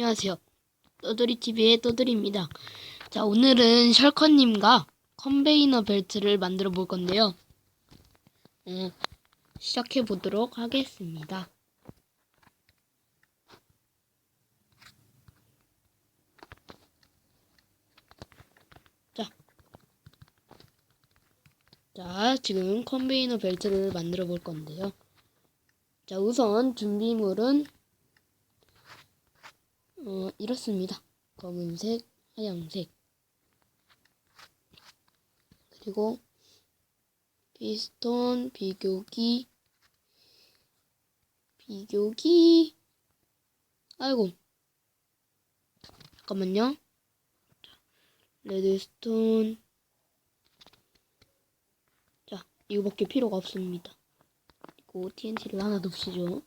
안녕하세요. 떠돌이TV의 떠돌이입니다. 자, 오늘은 셜커님과 컨베이너 벨트를 만들어 볼 건데요. 어, 시작해 보도록 하겠습니다. 자, 자, 지금 컨베이너 벨트를 만들어 볼 건데요. 자, 우선 준비물은 어, 이렇습니다. 검은색, 하얀색. 그리고 피스톤, 비교기, 비교기. 아이고. 잠깐만요. 자, 레드스톤. 자, 이거밖에 필요가 없습니다. 그리고 TNT를 하나 넣으시죠.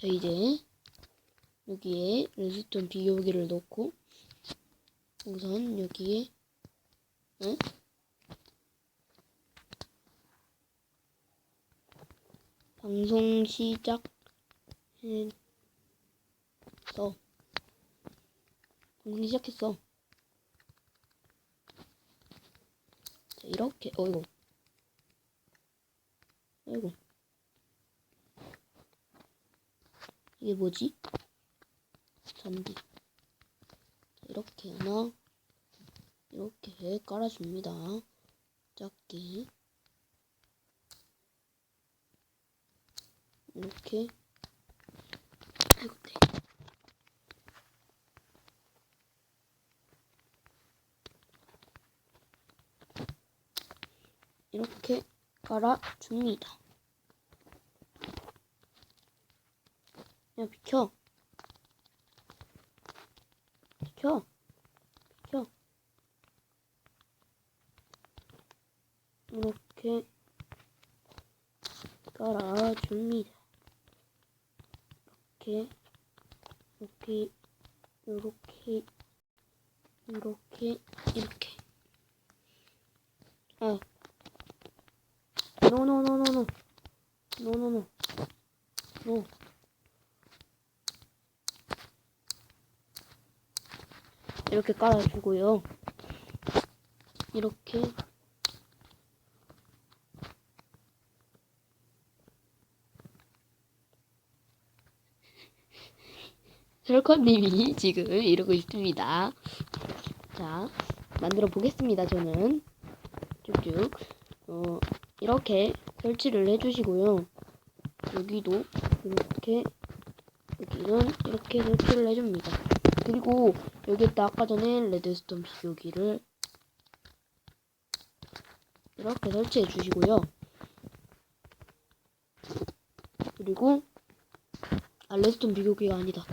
자, 이제 여기에 레드스톤 비교기를 넣고 우선 여기에 응? 방송 시작 했어 방송 시작했어 자 이렇게 어이구 어이구 이게 뭐지? 잔디 이렇게 하나. 이렇게 깔아줍니다. 작게. 이렇게. 아이고 네. 이렇게 깔아줍니다. 야 비켜 비 켜. 비켜. 이렇게 깔아줍니다. 이렇게, 이렇게, 이렇게, 이렇게, 이렇게. 아. 노노노노노. 노노노. 노. 이렇게 깔아주고요. 이렇게 셜커님이 지금 이러고 있습니다. 자, 만들어 보겠습니다. 저는 쭉쭉 어, 이렇게 설치를 해주시고요. 여기도 이렇게 여기는 이렇게 설치를 해줍니다. 그리고 여기다 아까 전에 레드스톤 비교기를 이렇게 설치해 주시고요. 그리고 아 레드스톤 비교기가 아니다.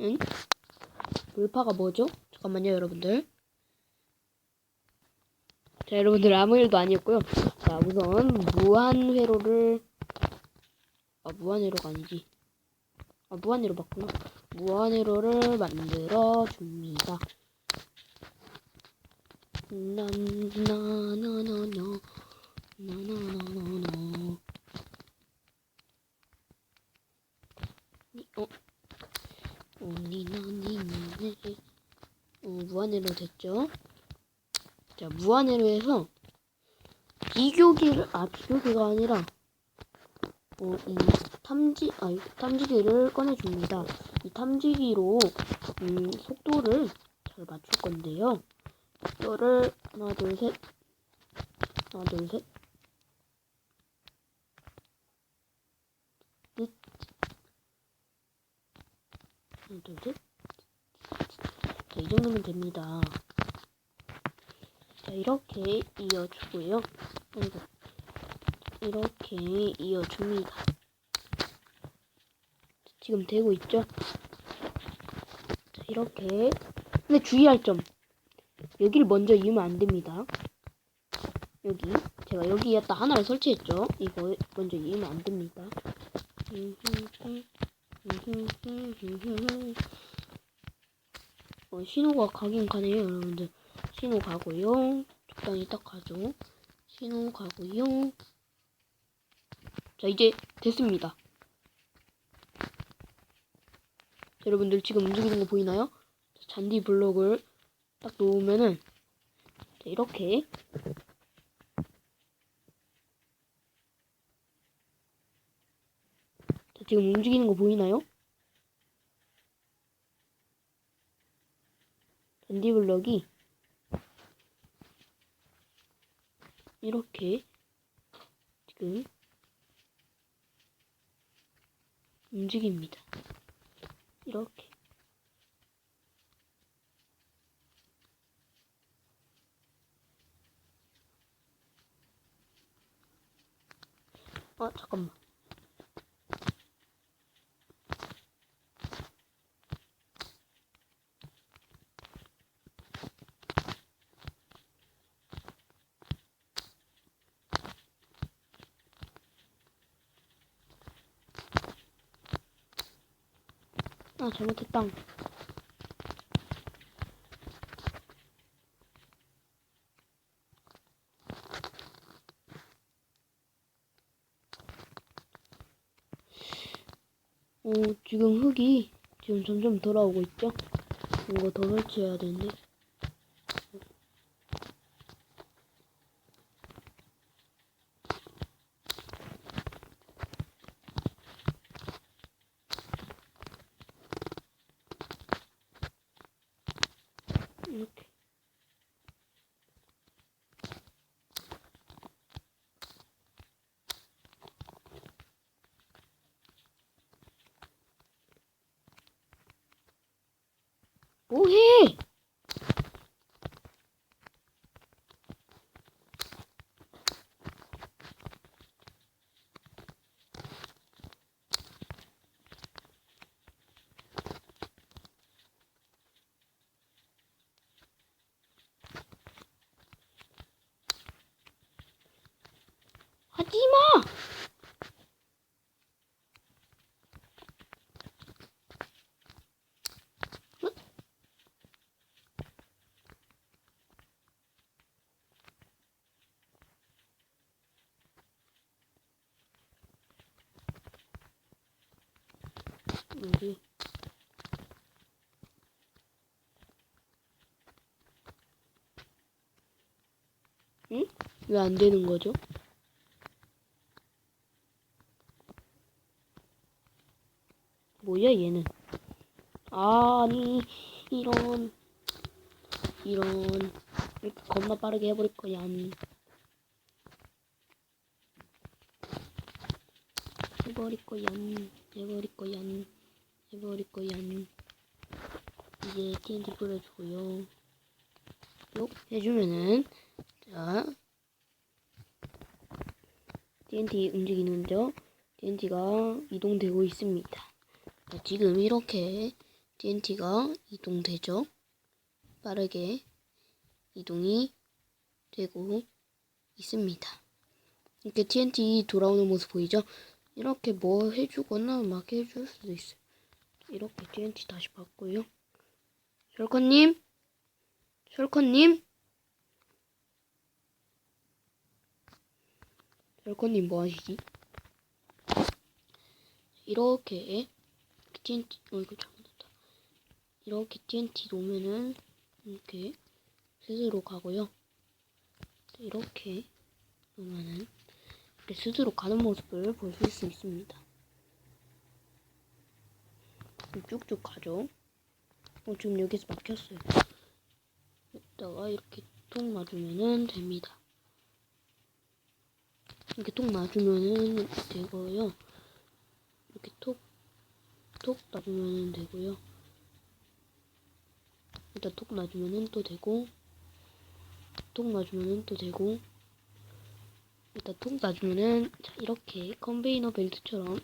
응? 돌파가 뭐죠? 잠깐만요, 여러분들. 자, 여러분들 아무 일도 아니었고요. 자, 우선 무한 회로를 아 무한 회로가 아니지. 아 무한 회로 맞구나. 무한회로를 만들어 줍니다. 나나나나나 나나나나나 어 오니나니네 어 무한회로 됐죠? 자 무한회로에서 비교기를 아 비교기가 아니라 어, 이 탐지, 아, 탐지기를 꺼내줍니다. 이 탐지기로, 음, 속도를 잘 맞출 건데요. 이거를, 하나, 둘, 셋. 하나, 둘, 셋. 넷. 하나, 둘, 셋. 자, 이 정도면 됩니다. 자, 이렇게 이어주고요. 이렇게 이어줍니다. 지금 되고 있죠? 자, 이렇게. 근데 주의할 점. 여기를 먼저 이으면 안 됩니다. 여기. 제가 여기에다 하나를 설치했죠? 이거 먼저 이으면 안 됩니다. 어, 신호가 가긴 가네요, 여러분들. 신호 가고요. 적당히 딱 가죠. 신호 가고요. 자, 이제 됐습니다. 여러분들 지금 움직이는 거 보이나요? 자, 잔디 블록을 딱 놓으면은 자, 이렇게 자, 지금 움직이는 거 보이나요? 잔디 블럭이 이렇게 지금 움직입니다. 이렇게. 아, 잠깐만. 아, 잘못했다. 어, 지금 흙이 지금 점점 돌아오고 있죠? 이거 더 설치해야 되는데. 이렇게. 뭐해? 하지 여기. 응? 왜 안 되는 거죠? 뭐야 얘는? 아니 이런 이런 이렇게 겁나 빠르게 해버릴 거야. 해버릴 거야. 해버릴 거야. 해버릴 거야. 이제 TNT 뿌려주고요. 요 해주면은 자 TNT 움직이는죠. TNT가 이동되고 있습니다. 자, 지금 이렇게 TNT가 이동되죠. 빠르게 이동이 되고 있습니다. 이렇게 TNT 돌아오는 모습 보이죠? 이렇게 뭐 해주거나 막 해줄 수도 있어요. 이렇게 TNT 다시 받고요. 셜커님? 셜커님? 셜커님 뭐 하시지? 이렇게 TNT, 어, 이거 잘못했다. 이렇게 TNT 놓으면은, 이렇게, 스스로 가고요. 이렇게 놓으면은, 이렇게 스스로 가는 모습을 보실 수 있습니다. 쭉쭉 가죠. 어, 지금 여기서 막혔어요. 여기다가 이렇게 톡 놔주면은 됩니다. 이렇게 톡 놔주면은 되고요. 이렇게 톡, 톡 놔주면 되고요. 일단 톡 놔주면은 또 되고, 톡 놔주면은 또 되고, 일단 톡 놔주면은, 자, 이렇게 컨베이너 벨트처럼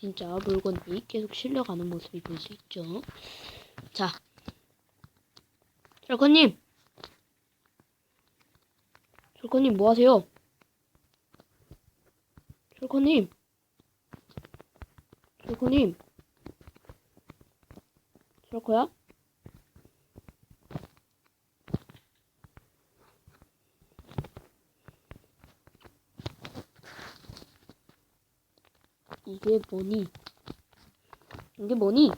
진짜 물건이 계속 실려가는 모습이 보일 수 있죠. 자, 철커님! 철커님 뭐 하세요? 철커님! 철커님! 철커야? 이게 뭐니? 이게 뭐니?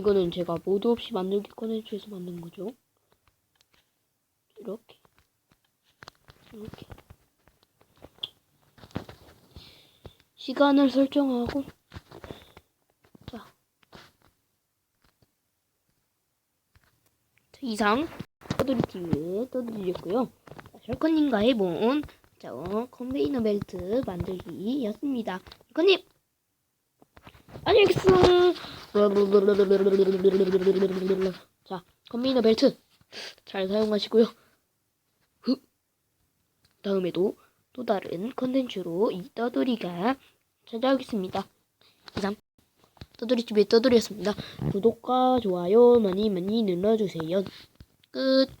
이거는 제가 모드 없이 만들기 컨텐츠에서 만든 거죠. 이렇게. 이렇게. 시간을 설정하고. 자. 자, 이상 떠돌이 TV에 떠들렸고요. 셜커님과 해본 자, 어, 컨베이너 벨트 만들기였습니다. 셜커님! 안녕히 계세요. 자, 컨베이너 벨트 잘 사용하시고요. 후. 다음에도 또 다른 컨텐츠로 이 떠돌이가 찾아오겠습니다. 이상 떠돌이TV의 떠돌이였습니다. 구독과 좋아요 많이 많이 눌러주세요. 끝.